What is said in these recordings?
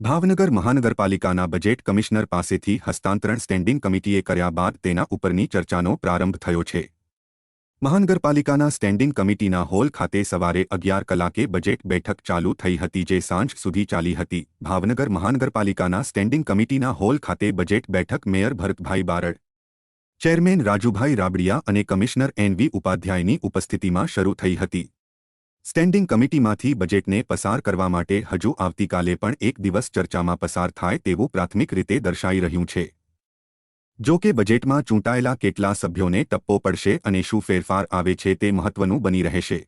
ભાવનગર મહાનગરપાલિકાના budget commissioner પાસેથી હસ્તાંતરણ standing કમિટીએ કર્યા બાદ તેના ઉપરની ચર્ચાનો પ્રારંભ થયો છે. મહાનગરપાલિકાના સ્ટેન્ડિંગ કમિટીના હોલ ખાતે સવારે અગિયાર કલાકે બજેટ બેઠક ચાલુ થઈ હતી જે સાંજ સુધી ચાલી હતી. ભાવનગર મહાનગરપાલિકાના સ્ટેન્ડિંગ કમિટીના હોલ ખાતે બજેટ બેઠક મેયર ભરતભાઈ બારડ, ચેરમેન રાજુભાઈ રાબડિયા અને કમિશનર એનવી ઉપાધ્યાયની ઉપસ્થિતિમાં શરૂ થઈ હતી. સ્ટેન્ડિંગ કમિટીમાંથી બજેટને પસાર કરવા માટે હજુ આવતીકાલે પણ એક દિવસ ચર્ચામાં પસાર થાય તેવું પ્રાથમિક રીતે દર્શાઈ રહ્યું છે. જો કે બજેટમાં ચૂંટાયેલા કેટલા સભ્યોને ટપ્પો પડશે અને શું ફેરફાર આવે છે તે મહત્વનું બની રહેશે.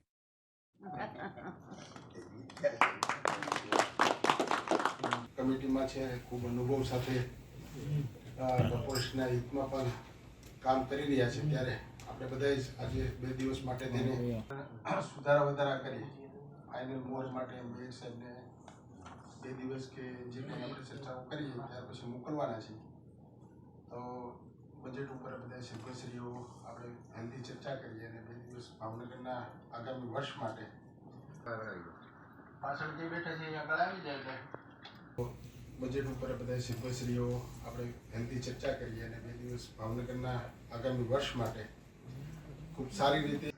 ત્યારે આપણે બધાએ આજે બે દિવસ માટે તેને સુધારા વધારા કરીએ ફાઇનલ મોજ માટે મેયર સાહેબને બે દિવસ કે જે કંઈ આપણે ચર્ચાઓ કરીએ ત્યાર પછી મોકલવાના છે. તો બજેટ ઉપર બધા સભ્યશ્રીઓ આપણે હેલ્ધી ચર્ચા કરીએ અને બે દિવસ ભાવનગરના આગામી વર્ષ માટે પાછળ જે બેઠા છે આગળ આવી જાય બજેટ ઉપર બધા સભ્યશ્રીઓ આપણે હેલ્ધી ચર્ચા કરીએ અને બે દિવસ ભાવનગરના આગામી વર્ષ માટે ખૂબ સારી રીતે